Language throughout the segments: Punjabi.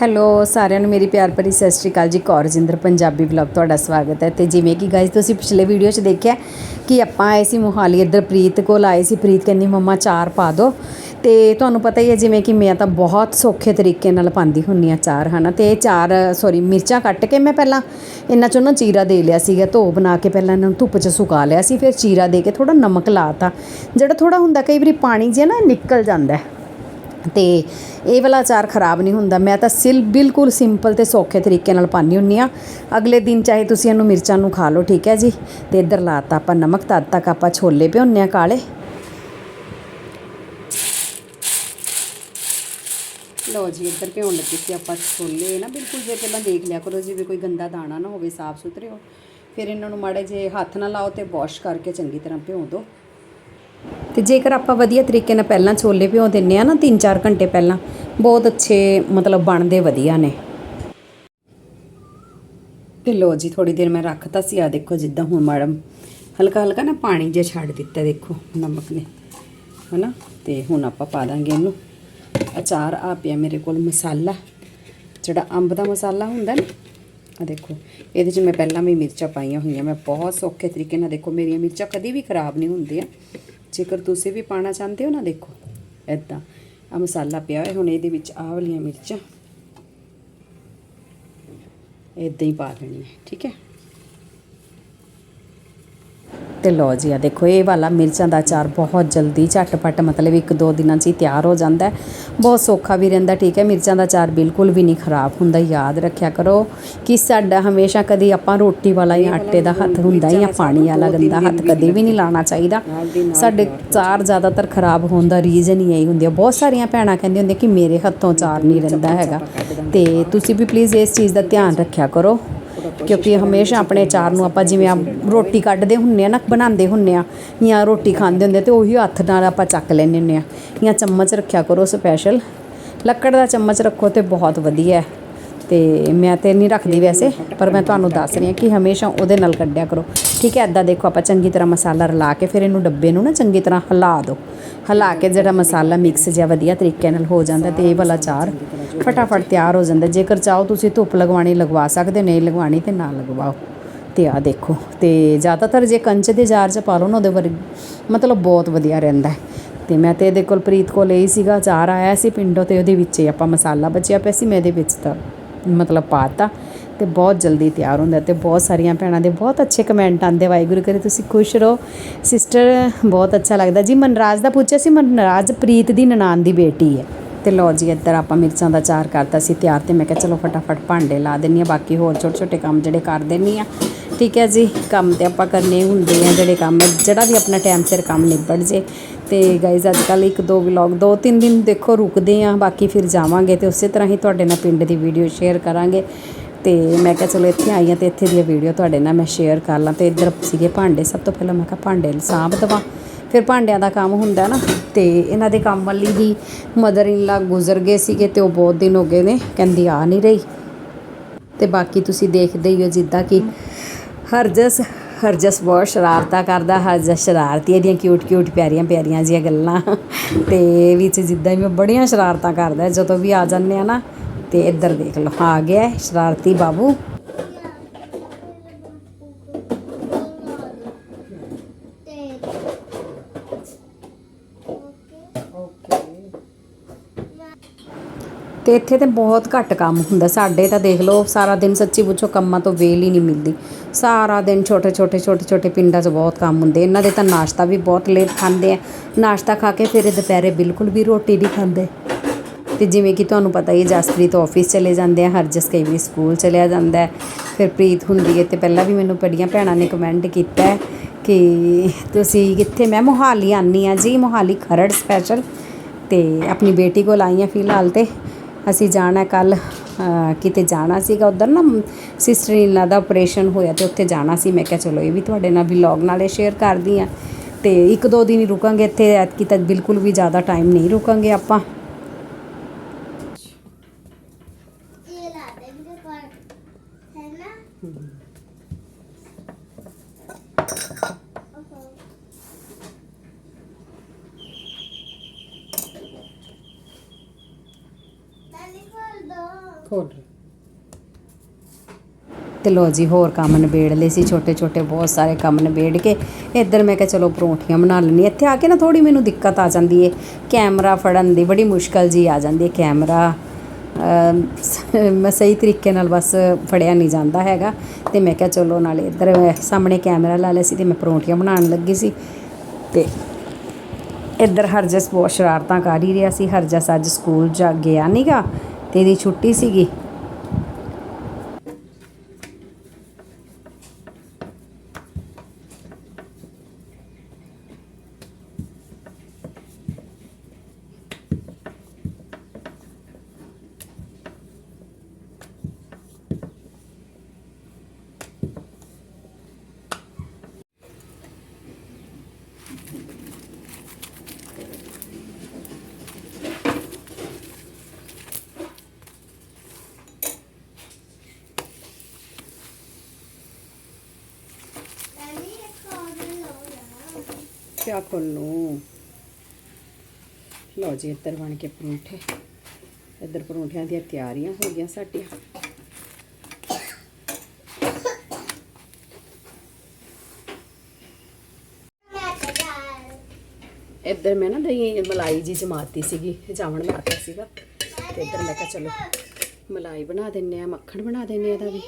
ਹੈਲੋ, ਸਾਰਿਆਂ ਨੂੰ ਮੇਰੀ ਪਿਆਰ ਭਰੀ ਸਤਿ ਸ਼੍ਰੀ ਅਕਾਲ ਜੀ। ਕੌਰਜਿੰਦਰ ਪੰਜਾਬੀ ਵਲੌਗ ਤੁਹਾਡਾ ਸਵਾਗਤ ਹੈ। ਤੇ ਜਿਵੇਂ ਕਿ ਗਾਇਸ ਤੁਸੀਂ ਪਿਛਲੇ ਵੀਡੀਓ 'ਚ ਦੇਖਿਆ ਕਿ ਆਪਾਂ ਆਏ ਸੀ ਮੋਹਾਲੀ, ਇੱਧਰ ਪ੍ਰੀਤ ਕੋਲ ਆਏ ਸੀ। ਪ੍ਰੀਤ ਕਹਿੰਦੀ, ਮੰਮਾ, ਚਾਰ ਪਾ ਦਿਓ ਤੇ ਤੁਹਾਨੂੰ ਪਤਾ ਹੀ ਹੈ, ਜਿਵੇਂ ਕਿ ਮੈਂ ਤਾਂ ਬਹੁਤ ਸੌਖੇ ਤਰੀਕੇ ਨਾਲ ਪਾਉਂਦੀ ਹੁੰਨੀ ਆ ਚਾਰ, ਹਨਾ? ਤੇ ਇਹ ਚਾਰ ਸੌਰੀ ਮਿਰਚਾਂ ਕੱਟ ਕੇ ਮੈਂ ਪਹਿਲਾਂ ਇਹਨਾਂ ਚੋਂ ਨਾ ਚੀਰਾ ਦੇ ਲਿਆ ਸੀਗਾ, ਧੋ ਬਣਾ ਕੇ ਪਹਿਲਾਂ ਇਹਨਾਂ ਨੂੰ ਧੁੱਪ 'ਚ ਸੁਕਾ ਲਿਆ ਸੀ। ਫਿਰ ਚੀਰਾ ਦੇ ਕੇ ਥੋੜਾ ਨਮਕ ਲਾਤਾ। ਜਿਹੜਾ ਥੋੜਾ ਹੁੰਦਾ, ਕਈ ਵਾਰੀ ਪਾਣੀ ਜਿਹਾ ਨਾ ਨਿਕਲ ਜਾਂਦਾ ਹੈ। ਤੇ ਇਹ ਵਾਲਾ ਅਚਾਰ ਖਰਾਬ ਨਹੀਂ ਹੁੰਦਾ। ਮੈਂ ਤਾਂ ਸਿਲ ਬਿਲਕੁਲ ਸਿੰਪਲ ਤੇ ਸੌਖੇ ਤਰੀਕੇ ਨਾਲ ਪਾਣੀ ਹੁੰਨੀ ਆ ਅਗਲੇ ਦਿਨ ਚਾਹੇ ਤੁਸੀਂ ਇਹਨੂੰ ਮਿਰਚਾਂ ਨੂੰ ਖਾ ਲਓ, ਠੀਕ ਹੈ ਜੀ? ਤੇ ਇੱਧਰ ਲਾਤਾ ਆਪਾਂ ਨਮਕ, ਤਦ ਤੱਕ ਆਪਾਂ ਛੋਲੇ ਭਿਉਂਨੇ ਆ ਕਾਲੇ। ਲਓ ਜੀ, ਇੱਧਰ ਭਿਉਣ ਲੱਗੀ ਸੀ ਆਪਾਂ ਛੋਲੇ। ਨਾ ਬਿਲਕੁਲ ਜੇ ਪਹਿਲਾਂ ਦੇਖ ਲਿਆ ਕਰੋ ਜਿਵੇਂ ਕੋਈ ਗੰਦਾ ਦਾਣਾ ਨਾ ਹੋਵੇ ਸਾਫ਼ ਸੁਥਰੇ ਹੋ। ਫਿਰ ਇਹਨਾਂ ਨੂੰ ਮਾੜੇ ਜੇ ਹੱਥ ਨਾਲ ਲਾਓ ਤੇ ਵਾਸ਼ ਕਰਕੇ ਚੰਗੀ ਤਰ੍ਹਾਂ ਭਿਉਂ ਦਿਓ ਤੇ ਜੇਕਰ ਆਪਾਂ ਵਧੀਆ ਤਰੀਕੇ ਨਾਲ ਪਹਿਲਾਂ ਛੋਲੇ ਭਿਓ ਦਿੰਨੇ ਆ ਨਾ 3-4 ਘੰਟੇ ਪਹਿਲਾਂ, ਬਹੁਤ ਅੱਛੇ ਮਤਲਬ ਬਣਦੇ ਵਧੀਆ ਨੇ। ਤੇ ਲੋ ਜੀ ਥੋੜੀ ਦੇਰ ਮੈਂ ਰੱਖਤਾ ਸੀ ਆ ਦੇਖੋ ਜਿੱਦਾਂ ਹੁਣ ਮੈਡਮ ਹਲਕਾ ਹਲਕਾ ਨਾ ਪਾਣੀ ਜੇ ਛੱਡ ਦਿੱਤਾ, ਦੇਖੋ ਨਮਕ ਨੇ, ਹਨਾ? ਤੇ ਹੁਣ ਆਪਾਂ ਪਾ ਦਾਂਗੇ ਇਹਨੂੰ। ਅਚਾਰ ਆ ਪਿਆ ਮੇਰੇ ਕੋਲ, ਮਸਾਲਾ। ਜਿਹੜਾ ਅੰਬ ਦਾ ਮਸਾਲਾ ਹੁੰਦਾ ਨਾ ਆ ਦੇਖੋ, ਇਹਦੇ 'ਚ ਮੈਂ ਪਹਿਲਾਂ ਵੀ ਮਿਰਚਾਂ ਪਾਈਆਂ ਹੋਈਆਂ, ਮੈਂ ਬਹੁਤ ਸੌਖੇ ਤਰੀਕੇ ਨਾਲ ਦੇਖੋ, ਮੇਰੀਆਂ ਮਿਰਚਾਂ ਕਦੀ ਵੀ ਖਰਾਬ ਨਹੀਂ ਹੁੰਦੀਆਂ। ਜੇਕਰ ਤੁਸੀਂ ਵੀ ਪਾਣਾ ਚਾਹੁੰਦੇ ਹੋ ਨਾ ਦੇਖੋ ਐਦਾਂ ਆ ਮਸਾਲਾ ਪਿਆ ਹੋਇਆ, ਹੁਣ ਇਹਦੇ ਵਿੱਚ ਆਹ ਵਾਲੀਆਂ ਮਿਰਚਾਂ। ਇਦਾਂ ਹੀ ਪਾ ਦੇਣੀ ਹੈ ਠੀਕ ਹੈ? ਤੇ ਲਓ ਜੀ ਆ ਦੇਖੋ ਇਹ ਵਾਲਾ ਮਿਰਚਾਂ ਦਾ ਅਚਾਰ ਬਹੁਤ ਜਲਦੀ ਝਟਪਟ ਮਤਲਬ ਇੱਕ ਦੋ ਦਿਨਾਂ 'ਚ ਹੀ ਤਿਆਰ ਹੋ ਜਾਂਦਾ ਹੈ। ਬਹੁਤ ਸੌਖਾ ਵੀ ਰਹਿੰਦਾ ਠੀਕ ਹੈ। ਮਿਰਚਾਂ ਦਾ ਅਚਾਰ ਬਿਲਕੁਲ ਵੀ ਨਹੀਂ ਖਰਾਬ ਹੁੰਦਾ ਯਾਦ ਰੱਖਿਆ ਕਰੋ ਕਿ ਸਾਡਾ ਹਮੇਸ਼ਾ ਕਦੀ ਆਪਾਂ ਰੋਟੀ ਵਾਲਾ ਜਾਂ ਆਟੇ ਦਾ ਹੱਥ ਹੁੰਦਾ ਹੀ ਜਾਂ ਪਾਣੀ ਵਾਲਾ ਗੰਦਾ ਹੱਥ ਕਦੇ ਵੀ ਨਹੀਂ ਲਾਣਾ ਚਾਹੀਦਾ। ਸਾਡੇ ਚਾਰ ਜ਼ਿਆਦਾਤਰ ਖਰਾਬ ਹੋਣ ਦਾ ਰੀਜ਼ਨ ਹੀ ਇਹੀ ਹੁੰਦੀ ਹੈ ਬਹੁਤ ਸਾਰੀਆਂ ਭੈਣਾਂ ਕਹਿੰਦੀਆਂ ਹੁੰਦੀਆਂ ਕਿ ਮੇਰੇ ਹੱਥੋਂ ਚਾਰ ਨਹੀਂ ਰਹਿੰਦਾ ਹੈਗਾ। ਤੇ ਤੁਸੀਂ ਵੀ ਪਲੀਜ਼ ਇਸ ਚੀਜ਼ ਦਾ ਧਿਆਨ ਰੱਖਿਆ ਕਰੋ। ਕਿਉਂਕਿ ਹਮੇਸ਼ਾ ਆਪਣੇ ਅਚਾਰ ਨੂੰ ਆਪਾਂ ਜਿਵੇਂ ਆ ਰੋਟੀ ਕੱਢਦੇ ਹੁੰਨੇ ਆ ਨਾ, ਬਣਾਉਂਦੇ ਹੁੰਨੇ ਆ, ਜਾਂ ਰੋਟੀ ਖਾਂਦੇ ਹੁੰਦੇ ਤੇ ਉਹੀ ਹੱਥ ਨਾਲ ਆਪਾਂ ਚੱਕ ਲੈਂਦੇ ਹੁੰਨੇ ਆ। ਜਾਂ ਚਮਚ ਰੱਖਿਆ ਕਰੋ ਸਪੈਸ਼ਲ ਲੱਕੜ ਦਾ ਚਮਚ ਰੱਖੋ ਤੇ ਬਹੁਤ ਵਧੀਆ। ਹੈ ਤੇ ਮੈਂ ਤੇ ਨਹੀਂ ਰੱਖਦੀ ਵੈਸੇ, ਪਰ ਮੈਂ ਤੁਹਾਨੂੰ ਦੱਸ ਰਹੀ ਹਾਂ ਕਿ ਹਮੇਸ਼ਾ ਉਹਦੇ ਨਾਲ ਕੱਢਿਆ ਕਰੋ। ਠੀਕ ਹੈ ਐਦਾਂ ਦੇਖੋ ਆਪਾਂ ਚੰਗੀ ਤਰ੍ਹਾਂ ਮਸਾਲਾ ਰਲਾ ਕੇ ਫਿਰ ਇਹਨੂੰ ਡੱਬੇ ਨੂੰ ਨਾ ਚੰਗੀ ਤਰ੍ਹਾਂ ਹਿਲਾ ਦਿਓ। ਹਿਲਾ ਕੇ ਜਿਹੜਾ ਮਸਾਲਾ ਮਿਕਸ ਜਿਹਾ ਵਧੀਆ ਤਰੀਕੇ ਨਾਲ ਹੋ ਜਾਂਦਾ ਤੇ ਇਹ ਵਾਲਾ ਚਾਰ ਫਟਾਫਟ ਤਿਆਰ ਹੋ ਜਾਂਦਾ। ਜੇਕਰ ਚਾਹੋ ਤੁਸੀਂ ਧੁੱਪ ਲਗਵਾਣੀ ਲਗਵਾ ਸਕਦੇ ਨਹੀਂ ਲਗਵਾਣੀ ਤੇ ਨਾ ਲਗਵਾਓ। ਤੇ ਆ ਦੇਖੋ, ਤੇ ਜ਼ਿਆਦਾਤਰ ਜੇ ਕੰਚ ਦੇ ਜਾਰ 'ਚ ਪਾ ਲਓ ਨਾ, ਉਹਦੇ ਵਰ ਮਤਲਬ ਬਹੁਤ ਵਧੀਆ ਰਹਿੰਦਾ ਹੈ। ਤੇ ਮੈਂ ਤੇ ਇਹਦੇ ਕੋਲ ਪ੍ਰੀਤ ਕੋਲ ਇਹ ਸੀਗਾ, ਚਾਰ ਆਇਆ ਸੀ ਪਿੰਡੋਂ ਤੇ ਉਹਦੇ ਵਿੱਚ ਹੀ ਆਪਾਂ ਮਸਾਲਾ ਬਚਿਆ ਪਿਆ ਸੀ, ਮੈਂ ਇਹਦੇ ਵਿੱਚ ਤਾਂ ਮਤਲਬ ਪਾਤਾ ਤੇ ਬਹੁਤ ਜਲਦੀ ਤਿਆਰ ਹੁੰਦਾ ਤੇ ਬਹੁਤ ਸਾਰੀਆਂ ਭੈਣਾਂ ਦੇ ਬਹੁਤ ਅੱਛੇ ਕਮੈਂਟ ਆਉਂਦੇ, ਵਾਹਿਗੁਰੂ ਕਰੇ ਤੁਸੀਂ ਖੁਸ਼ ਰਹੋ। ਸਿਸਟਰ ਬਹੁਤ ਅੱਛਾ ਲੱਗਦਾ। ਜੀ, ਮਨਰਾਜ ਦਾ ਪੁੱਛਿਆ ਸੀ, ਮਨਰਾਜ ਪ੍ਰੀਤ ਦੀ ਨਨਾਣ ਦੀ ਬੇਟੀ ਹੈ। ਤੇ ਲਓ ਜੀ, ਇੱਧਰ ਆਪਾਂ ਮਿਰਚਾਂ ਦਾ ਚਾਰ ਕਰਤਾ ਸੀ ਤਿਆਰ ਤੇ ਮੈਂ ਕਿਹਾ ਚਲੋ ਫਟਾਫਟ ਭਾਂਡੇ ਲਾ ਦਿੰਨੀ ਆ, ਬਾਕੀ ਹੋਰ ਛੋਟੇ ਛੋਟੇ ਕੰਮ ਜਿਹੜੇ ਕਰ ਦਿੰਨੀ ਆ। ਠੀਕ ਹੈ ਜੀ, ਕੰਮ ਤੇ ਆਪਾਂ ਕਰਨੇ ਹੁੰਦੇ ਆ ਜਿਹੜੇ ਕੰਮ, ਜਿਹੜਾ ਵੀ ਆਪਣਾ ਟਾਈਮ ਸਿਰ ਕੰਮ ਨਿਬੜ ਜੇ। ਤੇ ਗਾਇਜ਼ ਅੱਜ ਕੱਲ ਇੱਕ ਦੋ ਵਲੌਗ ਦੋ ਤਿੰਨ ਦਿਨ ਦੇਖੋ ਰੁਕਦੇ ਆ, ਬਾਕੀ ਫਿਰ ਜਾਵਾਂਗੇ ਤੇ ਉਸੇ ਤਰ੍ਹਾਂ ਹੀ ਤੁਹਾਡੇ ਨਾਲ ਪਿੰਡ ਦੀ ਵੀਡੀਓ ਸ਼ੇਅਰ ਕਰਾਂਗੇ। ਤੇ ਮੈਂ ਕਿਹਾ ਚਲੋ ਇੱਥੇ ਆਈ ਆ ਤੇ ਇੱਥੇ ਦੀ ਵੀਡੀਓ ਤੁਹਾਡੇ ਨਾਲ ਮੈਂ ਸ਼ੇਅਰ ਕਰ ਲਾਂ ਤੇ ਇੱਧਰ ਸੀਗੇ ਭਾਂਡੇ, ਸਭ ਤੋਂ ਪਹਿਲਾਂ ਮੈਂ ਕਿਹਾ ਭਾਂਡੇ ਸਾਂਭ ਦੇਵਾਂ। ਫਿਰ ਭਾਂਡਿਆਂ ਦਾ ਕੰਮ ਹੁੰਦਾ ਨਾ, ਤੇ ਇਹਨਾਂ ਦੇ ਕੰਮ ਵਾਲੀ ਹੀ ਮਦਰ ਇਨ ਲਾ ਗੁਜ਼ਰ ਗਏ ਸੀਗੇ ਤੇ ਉਹ ਬਹੁਤ ਦਿਨ ਹੋ ਗਏ ਨੇ, ਕਹਿੰਦੀ ਆ ਨਹੀਂ ਰਹੀ। ਤੇ ਬਾਕੀ ਤੁਸੀਂ ਦੇਖਦੇ ਹੀ ਹੋ ਜਿੱਦਾਂ ਕਿ ਹਰਜਸ ਹਰਜਸ ਬਹੁਤ ਸ਼ਰਾਰਤਾਂ ਕਰਦਾ ਹਰਜਸ ਸ਼ਰਾਰਤੀ, ਇਹਦੀਆਂ ਕਿਊਟ ਕਿਊਟ ਪਿਆਰੀਆਂ ਪਿਆਰੀਆਂ ਜੀਆਂ ਗੱਲਾਂ। ਤੇ ਵਿੱਚ ਜਿੱਦਾਂ ਵੀ ਮੈਂ ਬੜੀਆਂ ਸ਼ਰਾਰਤਾਂ ਕਰਦਾ, ਜਦੋਂ ਵੀ ਆ ਜਾਂਦੇ ਆ ਨਾ, ਤੇ ਇੱਧਰ ਦੇਖ ਲਓ, ਆ ਗਿਆ ਸ਼ਰਾਰਤੀ ਬਾਬੂ। ਤੇ ਇੱਥੇ ਤੇ ਬਹੁਤ ਘੱਟ ਕੰਮ ਹੁੰਦਾ, ਸਾਡੇ ਤਾਂ ਦੇਖ ਲਓ, ਸਾਰਾ ਦਿਨ ਸੱਚੀ ਪੁੱਛੋ ਕੰਮਾਂ ਤੋਂ ਵੇਲ ਹੀ ਨਹੀਂ ਮਿਲਦੀ। ਸਾਰਾ ਦਿਨ ਛੋਟੇ ਛੋਟੇ ਛੋਟੇ ਛੋਟੇ ਪਿੰਡਾਂ 'ਚ ਬਹੁਤ ਕੰਮ ਹੁੰਦੇ ਇਹਨਾਂ ਦੇ ਤਾਂ ਨਾਸ਼ਤਾ ਵੀ ਬਹੁਤ ਲੇਟ ਖਾਂਦੇ ਆ। ਨਾਸ਼ਤਾ ਖਾ ਕੇ ਫਿਰ ਦੁਪਹਿਰੇ ਬਿਲਕੁਲ ਵੀ ਰੋਟੀ ਨਹੀਂ ਖਾਂਦੇ। ਤੇ ਜਿਵੇਂ ਕਿ ਤੁਹਾਨੂੰ ਪਤਾ ਹੀ ਹੈ ਜਸਪ੍ਰੀਤ ਆਫਿਸ ਚਲੇ ਜਾਂਦੇ ਆ, ਹਰਜਸ ਕਈ ਵੀ ਸਕੂਲ ਚਲਿਆ ਜਾਂਦਾ ਫਿਰ ਪ੍ਰੀਤ ਹੁੰਦੀ ਹੈ ਤੇ ਪਹਿਲਾਂ ਵੀ ਮੈਨੂੰ ਬੜੀਆਂ ਭੈਣਾਂ ਨੇ ਕਮੈਂਟ ਕੀਤਾ ਕਿ ਤੁਸੀਂ ਕਿੱਥੇ, ਮੈਂ ਮੋਹਾਲੀ ਆਨੀ ਆ ਜੀ, ਮੋਹਾਲੀ ਖਰੜ ਸਪੈਸ਼ਲ ਤੇ ਆਪਣੀ ਬੇਟੀ ਕੋਲ ਆਈ ਆ ਫਿਲਹਾਲ ਤੇ। ਅਸੀਂ ਜਾਣਾ ਕੱਲ ਕਿਤੇ ਜਾਣਾ ਸੀਗਾ, ਉਧਰ ਨਾ ਸਿਸਟਰ ਇਨ ਲਾ ਦਾ ਆਪਰੇਸ਼ਨ ਹੋਇਆ ਤੇ ਉੱਥੇ ਜਾਣਾ ਸੀ। ਮੈਂ ਕਿਹਾ, ਚਲੋ, ਇਹ ਵੀ ਤੁਹਾਡੇ ਨਾਲ ਵਲੌਗ ਨਾਲੇ ਸ਼ੇਅਰ ਕਰਦੀ ਆ ਤੇ ਇੱਕ ਦੋ ਦਿਨ ਹੀ ਰੁਕਾਂਗੇ ਇੱਥੇ। ਐਤਕੀ ਤੱਕ ਬਿਲਕੁਲ ਵੀ ਜ਼ਿਆਦਾ ਟਾਈਮ ਨਹੀਂ ਰੁਕਾਂਗੇ ਆਪਾਂ। ਖੋਲ੍ਹ ਤੇ ਲੋ ਜੀ, ਹੋਰ ਕੰਮ ਨਿਬੇੜ ਲਏ ਸੀ ਛੋਟੇ ਛੋਟੇ ਬਹੁਤ ਸਾਰੇ ਕੰਮ ਨਿਬੇੜ ਕੇ। ਇੱਧਰ ਮੈਂ ਕਿਹਾ ਚਲੋ ਪਰੌਂਠੀਆਂ ਬਣਾ ਲੈਣੀ ਇੱਥੇ ਆ ਕੇ ਨਾ ਥੋੜੀ ਮੈਨੂੰ ਦਿੱਕਤ ਆ ਜਾਂਦੀ ਏ। ਕੈਮਰਾ ਫੜਨ ਦੀ ਬੜੀ ਮੁਸ਼ਕਲ ਜੀ ਆ ਜਾਂਦੀ ਏ। ਕੈਮਰਾ ਮੈਂ ਸਹੀ ਤਰੀਕੇ ਨਾਲ ਬਸ ਫੜਿਆ ਨਹੀਂ ਜਾਂਦਾ ਹੈਗਾ। ਤੇ ਮੈਂ ਕਿਹਾ ਚਲੋ ਨਾਲੇ ਇੱਧਰ ਸਾਹਮਣੇ ਕੈਮਰਾ ਲਾ ਲਿਆ ਸੀ ਤੇ ਮੈਂ ਪਰੌਂਠੀਆਂ ਬਣਾਉਣ ਲੱਗੀ ਸੀ। ਤੇ ਇੱਧਰ ਹਰਜਸ ਬਹੁਤ ਸ਼ਰਾਰਤਾਂ ਕਰ ਹੀ ਰਿਹਾ ਸੀ। ਹਰਜਸ ਅੱਜ ਸਕੂਲ ਜਾ ਗਿਆ ਨਹੀਂਗਾ ਤੇ ਇਹਦੀ ਛੁੱਟੀ ਸੀਗੀ। ਕਿਆ ਨੂੰ। ਲਓ ਜੀ, ਇੱਧਰ ਬਣ ਕੇ ਪਰੌਂਠੇ। ਇੱਧਰ ਪਰੌਂਠਿਆਂ ਦੀਆਂ ਤਿਆਰੀਆਂ ਹੋ ਗਈਆਂ ਸਾਡੀਆਂ। ਇੱਧਰ ਮੈਂ ਨਾ ਦਹੀਂ ਮਲਾਈ ਜੀ ਜਮਾਤੀ ਸੀਗੀ ਜਾਵਣ ਲਾਤਾ ਸੀਗਾ। ਤੇ ਇੱਧਰ ਮੈਂ ਕਿਹਾ ਚਲੋ, ਮਲਾਈ ਬਣਾ ਦਿੰਨੇ ਆ ਮੱਖਣ ਬਣਾ ਦਿੰਨੇ ਆ ਇਹਦਾ ਵੀ।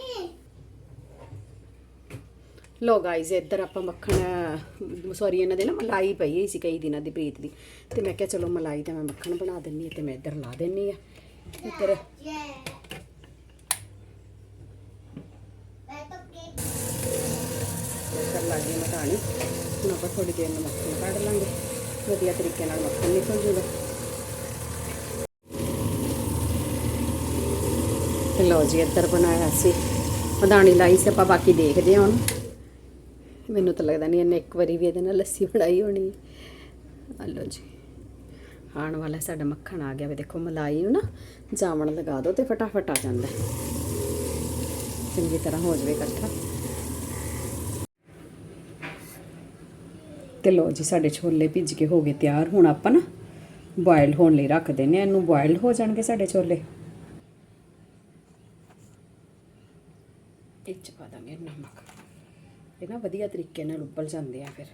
ਲੋ ਗਾਈਜ਼ ਇੱਧਰ ਆਪਾਂ ਮੱਖਣ ਸੌਰੀ ਇਹਨਾਂ ਦੇ ਨਾ ਮਲਾਈ ਪਈ ਹੋਈ ਸੀ ਕਈ ਦਿਨਾਂ ਦੀ ਪ੍ਰੀਤ ਦੀ। ਤੇ ਮੈਂ ਕਿਹਾ ਚਲੋ ਮਲਾਈ ਤਾਂ ਮੈਂ ਮੱਖਣ ਬਣਾ ਦਿੰਨੀ ਆ ਤੇ ਮੈਂ ਇੱਧਰ ਲਾ ਦਿੰਨੀ ਆ। ਇੱਧਰ। Yeah. ਮੈਂ ਇੱਧਰ ਲੱਗ ਗਈ ਮਟਾਣੀ। ਹੁਣ ਆਪਾਂ ਥੋੜੀ ਦੇਰ ਨੂੰ ਮੱਖਣ ਕੱਢ ਲਾਂਗੇ। ਵਧੀਆ ਤਰੀਕੇ ਨਾਲ ਮੱਖਣ ਨਿਕਲ ਜੂਗਾ। ਤੇ ਲਓ ਜੀ, ਇੱਧਰ ਬਣਾਇਆ ਸੀ। ਮਧਾਣੀ ਲਾਈ ਸੀ, ਆਪਾਂ ਬਾਕੀ ਦੇਖਦੇ ਹਾਂ ਹੁਣ। ਮੈਨੂੰ ਤਾਂ ਲੱਗਦਾ ਨਹੀਂ ਇਹਨੇ ਇੱਕ ਵਾਰੀ ਵੀ ਇਹਦੇ ਨਾਲ ਲੱਸੀ ਬਣਾਈ ਹੋਣੀ। ਆ ਲਓ ਜੀ। ਆਉਣ ਵਾਲਾ ਸਾਡਾ ਮੱਖਣ ਆ ਗਿਆ ਵੇ। ਦੇਖੋ, ਮਲਾਈ ਨੂੰ ਨਾ ਜਾਵਣ ਲਗਾ ਦਿਓ ਤੇ ਫਟਾਫਟ ਆ ਜਾਂਦਾ ਚੰਗੀ ਤਰ੍ਹਾਂ ਹੋ ਜਾਵੇ ਇਕੱਠਾ। ਤੇ ਲੋ ਜੀ, ਸਾਡੇ ਛੋਲੇ ਭਿੱਜ ਕੇ ਹੋ ਗਏ ਤਿਆਰ। ਹੁਣ ਆਪਾਂ ਨਾ ਬੋਇਲ ਹੋਣ ਲਈ ਰੱਖ ਦਿੰਨੇ ਆ ਇਹਨੂੰ ਬੋਇਲ ਹੋ ਜਾਣਗੇ ਸਾਡੇ ਛੋਲੇ ਇਹ ਚ ਪਾ ਦਾਂਗੇ ਨਮਕ ਇਹ ਨਾ ਵਧੀਆ ਤਰੀਕੇ ਨਾਲ ਉੱਬਲ ਜਾਂਦੇ ਆ ਫਿਰ।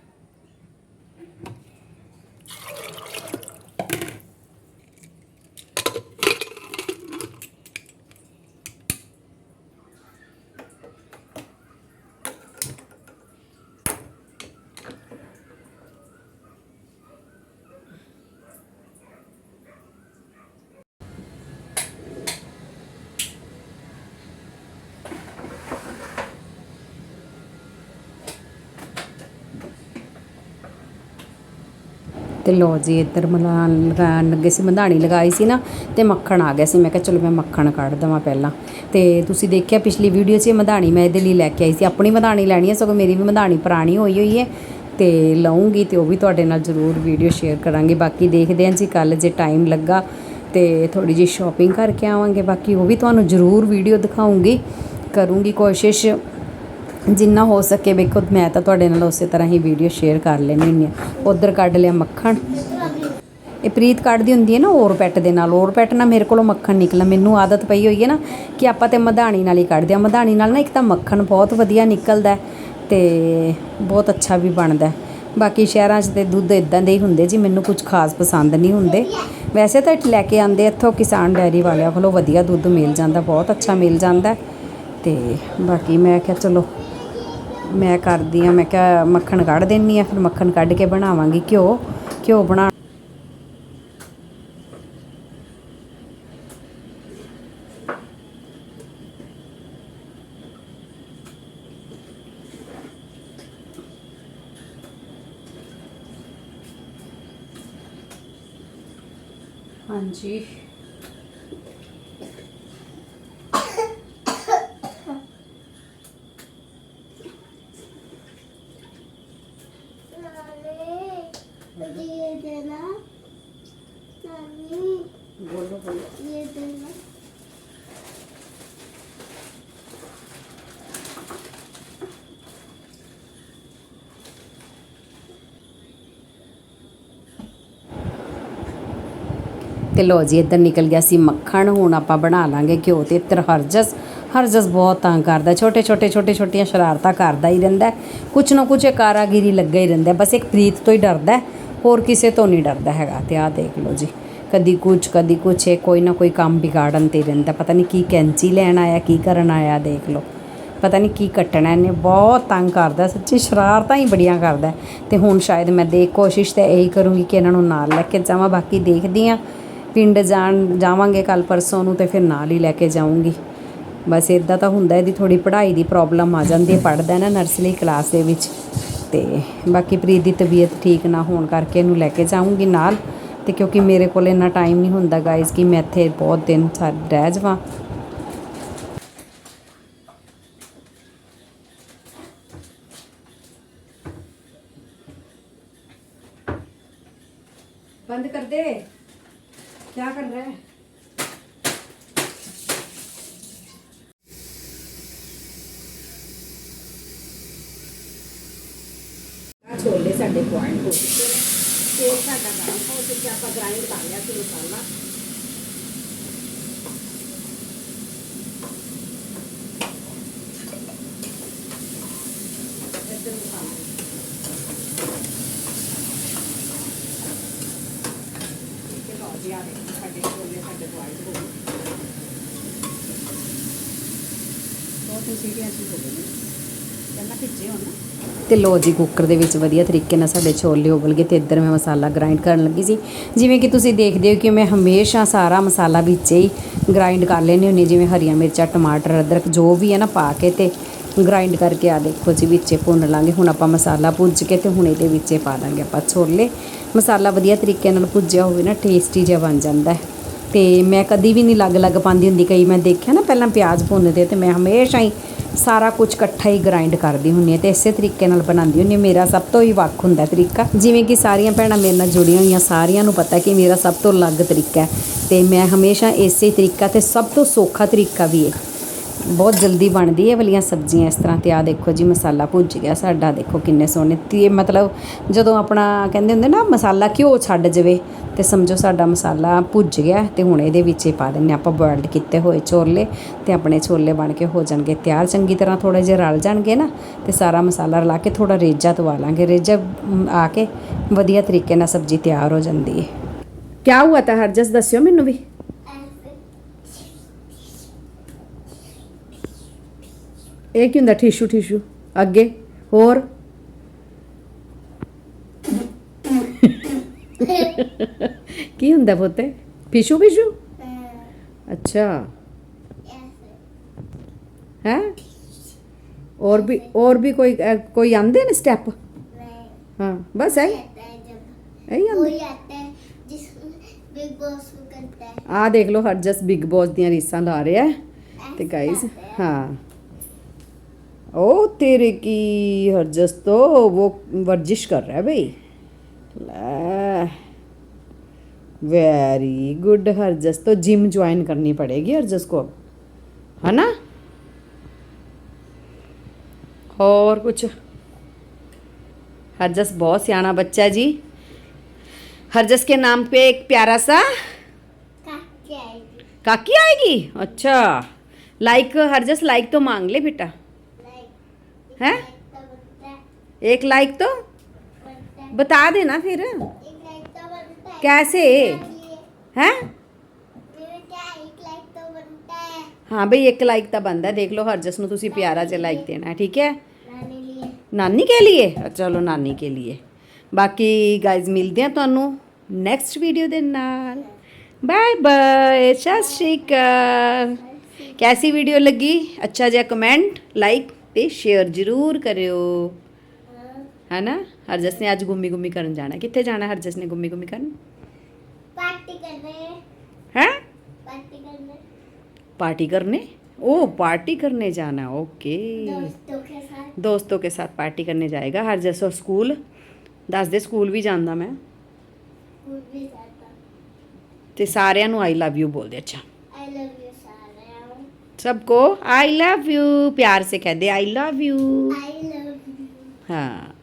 ਤੇ ਲੋ ਜੀ, ਇੱਧਰ ਮਲਾਣ ਲਗਾਉਣ ਲੱਗੇ ਸੀ, ਮਧਾਣੀ ਲਗਾਈ ਸੀ ਨਾ, ਤੇ ਮੱਖਣ ਆ ਗਿਆ ਸੀ। ਮੈਂ ਕਿਹਾ ਚਲੋ ਮੈਂ ਮੱਖਣ ਕੱਢ ਦਵਾਂ ਪਹਿਲਾਂ। ਤੇ ਤੁਸੀਂ ਦੇਖਿਆ ਪਿਛਲੀ ਵੀਡੀਓ 'ਚ ਇਹ ਮਧਾਣੀ ਮੈਂ ਇਹਦੇ ਲਈ ਲੈ ਕੇ ਆਈ ਸੀ। ਆਪਣੀ ਮਧਾਣੀ ਲੈਣੀ ਹੈ, ਸਗੋਂ ਮੇਰੀ ਵੀ ਮਧਾਣੀ ਪੁਰਾਣੀ ਹੋਈ ਹੋਈ ਹੈ। ਤੇ ਲਵਾਂਗੀ ਤੇ ਉਹ ਵੀ ਤੁਹਾਡੇ ਨਾਲ ਜ਼ਰੂਰ ਵੀਡੀਓ ਸ਼ੇਅਰ ਕਰਾਂਗੇ। ਬਾਕੀ ਦੇਖਦੇ ਹਾਂ ਜੀ ਕੱਲ ਜੇ ਟਾਈਮ ਲੱਗਾ ਤੇ ਥੋੜੀ ਜਿਹੀ ਸ਼ਾਪਿੰਗ ਕਰਕੇ ਆਵਾਂਗੇ। ਬਾਕੀ ਉਹ ਵੀ ਤੁਹਾਨੂੰ ਜ਼ਰੂਰ ਵੀਡੀਓ ਦਿਖਾਉਂਗੀ। ਕਰੂੰਗੀ ਕੋਸ਼ਿਸ਼। ਜਿੰਨਾ ਹੋ ਸਕੇ ਵੇਖੋ, ਮੈਂ ਤਾਂ ਤੁਹਾਡੇ ਨਾਲ ਉਸੇ ਤਰ੍ਹਾਂ ਹੀ ਵੀਡੀਓ ਸ਼ੇਅਰ ਕਰ ਲੈਣੀ ਹੁੰਦੀ ਆ ਉਧਰ ਕੱਢ ਲਿਆ ਮੱਖਣ। ਇਹ ਪ੍ਰੀਤ ਕੱਢਦੀ ਹੁੰਦੀ ਹੈ ਨਾ ਔਰਪੈਟ ਦੇ ਨਾਲ। ਔਰਪੈਟ ਨਾਲ ਮੇਰੇ ਕੋਲੋਂ ਮੱਖਣ ਨਿਕਲਣਾ ਮੈਨੂੰ ਆਦਤ ਪਈ ਹੋਈ ਹੈ ਨਾ ਕਿ ਆਪਾਂ ਤੇ ਮਧਾਣੀ ਨਾਲ ਹੀ ਕੱਢਦੇ ਆ ਮਧਾਣੀ ਨਾਲ ਨਾ ਇੱਕ ਤਾਂ ਮੱਖਣ ਬਹੁਤ ਵਧੀਆ ਨਿਕਲਦਾ ਹੈ ਤੇ ਬਹੁਤ ਅੱਛਾ ਵੀ ਬਣਦਾ ਬਾਕੀ ਸ਼ਹਿਰਾਂ 'ਚ ਤੇ ਦੁੱਧ ਇਦਾਂ ਦੇ ਹੀ ਹੁੰਦੇ ਜੀ। ਮੈਨੂੰ ਕੁਝ ਖਾਸ ਪਸੰਦ ਨਹੀਂ ਹੁੰਦੇ। ਵੈਸੇ ਤਾਂ ਲੈ ਕੇ ਆਂਦੇ ਇੱਥੋਂ ਕਿਸਾਨ ਡੈਰੀ ਵਾਲਿਆਂ ਕੋਲੋਂ ਵਧੀਆ ਦੁੱਧ ਮਿਲ ਜਾਂਦਾ, ਬਹੁਤ ਅੱਛਾ ਮਿਲ ਜਾਂਦਾ ਹੈ। ਤੇ ਬਾਕੀ ਮੈਂ ਕਿਹਾ ਚਲੋ ਮੈਂ ਕਰਦੀ ਆ ਮੈਂ ਕਿਹਾ ਮੱਖਣ ਕੱਢ ਦਿੰਨੀ ਆ, ਫਿਰ ਮੱਖਣ ਕੱਢ ਕੇ ਬਣਾਵਾਂਗੀ ਘਿਓ ਘਿਓ ਬਣਾ ਹਾਂਜੀ। ਤੇ ਲੋ ਜੀ, ਇੱਧਰ ਨਿਕਲ ਗਿਆ ਸੀ ਮੱਖਣ, ਹੁਣ ਆਪਾਂ ਬਣਾ ਲਾਂਗੇ ਘਿਓ ਤੇ ਇੱਧਰ ਹਰਜਸ। ਹਰਜਸ ਬਹੁਤ ਤੰਗ ਕਰਦਾ, ਛੋਟੇ ਛੋਟੇ ਛੋਟੇ ਛੋਟੀਆਂ ਸ਼ਰਾਰਤਾਂ ਕਰਦਾ ਹੀ ਰਹਿੰਦਾ ਕੁਛ ਨਾ ਕੁਛ ਇਹ ਕਾਰਾਗੀਰੀ ਲੱਗਾ ਹੀ ਰਹਿੰਦਾ ਬਸ ਇੱਕ ਪ੍ਰੀਤ ਤੋਂ ਹੀ ਡਰਦਾ ਹੋਰ ਕਿਸੇ ਤੋਂ ਨਹੀਂ ਡਰਦਾ ਹੈਗਾ। ਤੇ ਆਹ ਦੇਖ ਲਓ ਜੀ, ਕਦੀ ਕੁਛ ਕਦੀ ਕੁਛ ਇਹ ਕੋਈ ਨਾ ਕੋਈ ਕੰਮ ਵਿਗਾੜਨ ਤੇ ਰਹਿੰਦਾ। ਪਤਾ ਨਹੀਂ ਕੀ ਕੈਂਚੀ ਲੈਣ ਆਇਆ, ਕੀ ਕਰਨ ਆਇਆ, ਦੇਖ ਲਓ। ਪਤਾ ਨਹੀਂ ਕੀ ਕੱਟਣਾ, ਇਹਨੇ ਬਹੁਤ ਤੰਗ ਕਰਦਾ, ਸੱਚੀ ਸ਼ਰਾਰਤਾਂ ਹੀ ਬੜੀਆਂ ਕਰਦਾ ਤੇ ਹੁਣ ਸ਼ਾਇਦ ਮੈਂ ਦੇ ਕੋਸ਼ਿਸ਼ ਤੇ ਇਹੀ ਕਰੂੰਗੀ ਕਿ ਇਹਨਾਂ ਨੂੰ ਨਾਲ ਲੈ ਕੇ ਜਾਵਾਂ, ਬਾਕੀ ਦੇਖਦੀ ਆ ਪਿੰਡ ਜਾਣ, ਜਾਵਾਂਗੇ ਕੱਲ ਪਰਸੋਂ ਨੂੰ ਤੇ ਫਿਰ ਨਾਲ ਹੀ ਲੈ ਕੇ ਜਾਊਂਗੀ। ਬਸ ਇਦਾਂ ਤਾਂ ਹੁੰਦਾ, ਇਹਦੀ ਥੋੜੀ ਪੜ੍ਹਾਈ ਦੀ ਪ੍ਰੋਬਲਮ ਆ ਜਾਂਦੀ ਹੈ ਪੜਦਾ ਨਾ ਨਰਸਰੀ ਕਲਾਸ ਦੇ ਵਿੱਚ। ਤੇ ਬਾਕੀ ਪ੍ਰੀਤ ਦੀ ਤਬੀਅਤ ਠੀਕ ਨਾ ਹੋਣ ਕਰਕੇ ਇਹਨੂੰ ਲੈ ਕੇ ਜਾਊਂਗੀ ਨਾਲ। ਤੇ ਕਿਉਂਕਿ ਮੇਰੇ ਕੋਲ ਇੰਨਾ ਟਾਈਮ ਨਹੀਂ ਹੁੰਦਾ ਗਾਇਸ ਕਿ ਮੈਂ ਇੱਥੇ ਬਹੁਤ ਦਿਨ ਰਹਿ ਜਾਵਾਂ। ਬੰਦ ਕਰ ਦੇ। क्या कर रहा है ਆਹ ਛੋਲੇ ਸਾਡੇ ਪੁਆਇੰਟ ਹੋ ਚੁੱਕੇ ਨੇ ਤੇ ਸਾਡਾ ਗਰਮ ਹੋ ਚੁੱਕਿਆ ਆਪਾਂ ਗ੍ਰਾਈਂਡ ਕਰ ਲਿਆ ਸੀ ਮਸਾਲਾ ਤੇ ਲੋ ਜੀ ਕੁੱਕਰ ਦੇ ਵਿੱਚ ਵਧੀਆ ਤਰੀਕੇ ਨਾਲ ਸਾਡੇ ਛੋਲੇ ਉਬਲ ਗਏ ਤੇ ਇੱਧਰ ਮੈਂ ਮਸਾਲਾ ਗ੍ਰਾਈਂਡ ਕਰਨ ਲੱਗੀ ਸੀ। ਜਿਵੇਂ ਕਿ ਤੁਸੀਂ ਦੇਖਦੇ ਹੋ ਕਿ ਮੈਂ ਹਮੇਸ਼ਾ ਸਾਰਾ ਮਸਾਲਾ ਵਿੱਚ ਹੀ ਗ੍ਰਾਈਂਡ ਕਰ ਲੈਂਦੀ ਹੁੰਦੀ ਜਿਵੇਂ ਹਰੀਆਂ ਮਿਰਚਾਂ, ਟਮਾਟਰ, ਅਦਰਕ ਜੋ ਵੀ ਹੈ ਨਾ ਪਾ ਕੇ ਤੇ ਗ੍ਰਾਈਂਡ ਕਰਕੇ ਆ ਦੇਖੋ ਜੀ ਵਿੱਚੇ ਭੁੰਨ ਲਾਂਗੇ। ਹੁਣ ਆਪਾਂ ਮਸਾਲਾ ਭੁੱਜ ਕੇ ਤੇ ਹੁਣ ਇਹਦੇ ਵਿੱਚੇ ਪਾ ਦਾਂਗੇ ਆਪਾਂ ਛੋਲੇ। ਮਸਾਲਾ ਵਧੀਆ ਤਰੀਕੇ ਨਾਲ ਭੁੱਜਿਆ ਹੋਵੇ ਨਾ ਟੇਸਟੀ ਜਿਹਾ ਬਣ ਜਾਂਦਾ ਹੈ। ਤੇ ਮੈਂ ਕਦੀ ਵੀ ਨਹੀਂ ਲੱਗ ਲੱਗ ਪਾਉਂਦੀ ਹੁੰਦੀ, ਕਈ ਮੈਂ ਦੇਖਿਆ ਨਾ ਪਹਿਲਾਂ ਪਿਆਜ਼ ਭੁੰਨਦੇ ਤੇ ਮੈਂ ਹਮੇਸ਼ਾ ਹੀ ਸਾਰਾ ਕੁਝ ਇਕੱਠਾ ਹੀ ਗ੍ਰਾਈਂਡ ਕਰਦੀ ਹੁੰਦੀ ਹਾਂ ਤੇ ਇਸੇ ਤਰੀਕੇ ਨਾਲ ਬਣਾਉਂਦੀ ਹੁੰਦੀ ਹਾਂ। ਮੇਰਾ ਸਭ ਤੋਂ ਹੀ ਵੱਖ ਹੁੰਦਾ ਤਰੀਕਾ। ਜਿਵੇਂ ਕਿ ਸਾਰੀਆਂ ਭੈਣਾਂ ਮੇਰੇ ਨਾਲ ਜੁੜੀਆਂ ਹੋਈਆਂ, ਸਾਰਿਆਂ ਨੂੰ ਪਤਾ ਕਿ ਮੇਰਾ ਸਭ ਤੋਂ ਅਲੱਗ ਤਰੀਕਾ ਹੈ ਤੇ ਮੈਂ ਹਮੇਸ਼ਾ ਇਸੇ ਤਰੀਕਾ ਤੇ ਸਭ ਤੋਂ ਸੌਖਾ ਤਰੀਕਾ ਵੀ ਹੈ। ਬਹੁਤ ਜਲਦੀ ਬਣਦੀ ਹੈ ਵਾਲੀਆਂ ਸਬਜ਼ੀਆਂ ਇਸ ਤਰ੍ਹਾਂ ਤੇ ਆ ਦੇਖੋ ਜੀ ਮਸਾਲਾ ਭੁੱਜ ਗਿਆ, ਸਾਡਾ ਦੇਖੋ ਕਿੰਨੇ ਸੋਹਣੇ ਤੇ ਮਤਲਬ ਜਦੋਂ ਆਪਣਾ ਕਹਿੰਦੇ ਹੁੰਦੇ ਨਾ ਮਸਾਲਾ ਘਿਓ ਛੱਡ ਜਵੇ ਤੇ ਸਮਝੋ ਸਾਡਾ ਮਸਾਲਾ ਭੁੱਜ ਗਿਆ ਤੇ ਹੁਣ ਇਹਦੇ ਵਿੱਚ ਹੀ ਪਾ ਦਿੰਨੇ ਆਪਾਂ ਬੋਇਲਡ ਕੀਤੇ ਹੋਏ ਛੋਲੇ ਤੇ ਆਪਣੇ ਛੋਲੇ ਬਣ ਕੇ ਹੋ ਜਾਣਗੇ ਤਿਆਰ, ਚੰਗੀ ਤਰ੍ਹਾਂ ਥੋੜੇ ਜਿਹਾ ਰਲ ਜਾਣਗੇ ਨਾ ਤੇ ਸਾਰਾ ਮਸਾਲਾ ਰਲਾ ਕੇ ਥੋੜਾ ਰੇਜਾ ਦਵਾ ਲਾਂਗੇ, ਰੇਜਾ ਆ ਕੇ ਵਧੀਆ ਤਰੀਕੇ ਨਾਲ ਸਬਜ਼ੀ ਤਿਆਰ ਹੋ ਜਾਂਦੀ ਹੈ। ਕਿਆ ਹੁਆ ਤਾਂ ਹਰਜਸ, ਦੱਸਿਓ ਮੈਨੂੰ ਵੀ। ये केह् होंदा ठीशू ठीशू अग्गें होर। केह् होंदा पोते? पिशु, पिशू? अच्छा। है? और भी और भी कोई कोई आंदे न स्टेप? हाँ बस है आ देख लो, हर जस बिग बॉस दियाँ रीसां ला रहे हैं ते गाइस हाँ। ओ तेरे की हरजस तो वो वर्जिश कर रहा है भाई। वेरी गुड हरजस तो जिम ज्वाइन करनी पड़ेगी हरजस को अब। है ना? और कुछ? हरजस बहुत सियाना बच्चा है जी। हरजस के नाम पे एक प्यारा सा काकी आएगी। काकी आएगी? अच्छा। लाइक हरजस लाइक तो मांग ले बेटा। हैं तो बनता है एक लाइक तो बनता है बता देना फिर एक लाइक तो बनता है कैसे लिए हैं मेरे क्या एक लाइक तो बनता है ਹਾਂ ਬਈ ਇੱਕ ਲਾਈਕ ਤਾਂ ਬੰਦਾ ਦੇਖ ਲਓ ਹਰਜਸ ਨੂੰ ਤੁਸੀਂ ਪਿਆਰਾ ਜਿਹਾ ਲਾਈਕ ਦੇਣਾ ਹੈ ਠੀਕ ਹੈ नानी लिए ਨਾਨੀ ਕੇ लिए ਅੱਛਾ, ਚਲੋ ਨਾਨੀ ਕੇ लिए ਬਾਕੀ ਗਾਇਜ਼ ਮਿਲਦੇ ਆ ਤੁਹਾਨੂੰ ਨੈਕਸਟ ਵੀਡੀਓ ਦੇ ਨਾਲ ਬਾਏ ਬਾਏ ਸਤਿ ਸ਼੍ਰੀ ਅਕਾਲ ਕੈਸੀ ਵੀਡੀਓ ਲੱਗੀ ਅੱਛਾ ਜਿਹਾ ਕਮੈਂਟ ਲਾਈਕ ਤੇ ਸ਼ੇਅਰ ਜ਼ਰੂਰ ਕਰਿਓ ਹੈ ਨਾ ਹਰਜਸ ਨੇ ਅੱਜ ਗੁੰਮੀ ਗੁੰਮੀ ਕਰਨ ਜਾਣਾ ਕਿੱਥੇ ਜਾਣਾ ਹਰਜਸ ਨੇ ਗੁੰਮੀ ਗੁੰਮੀ ਕਰਨ पार्टी करने ਹੈ पार्टी करने पार्टी करने ओ पार्टी करने जाना ओके दोस्तों के साथ ਦੋਸਤੋਂ ਕੇ ਸਾਥ ਪਾਰਟੀ ਕਰਨੇ ਜਾਏਗਾ ਹਰ ਜਸੋ ਸਕੂਲ ਦੱਸ ਦੇ ਸਕੂਲ ਵੀ ਜਾਂਦਾ ਮੈਂ स्कूल भी जाता ਤੇ ਸਾਰਿਆਂ ਨੂੰ ਆਈ ਲਵ ਯੂ ਬੋਲ ਦੇ ਅੱਛਾ आई लव यू सारा सबको आई लव यू प्यार से कह दे I love you I love you हाँ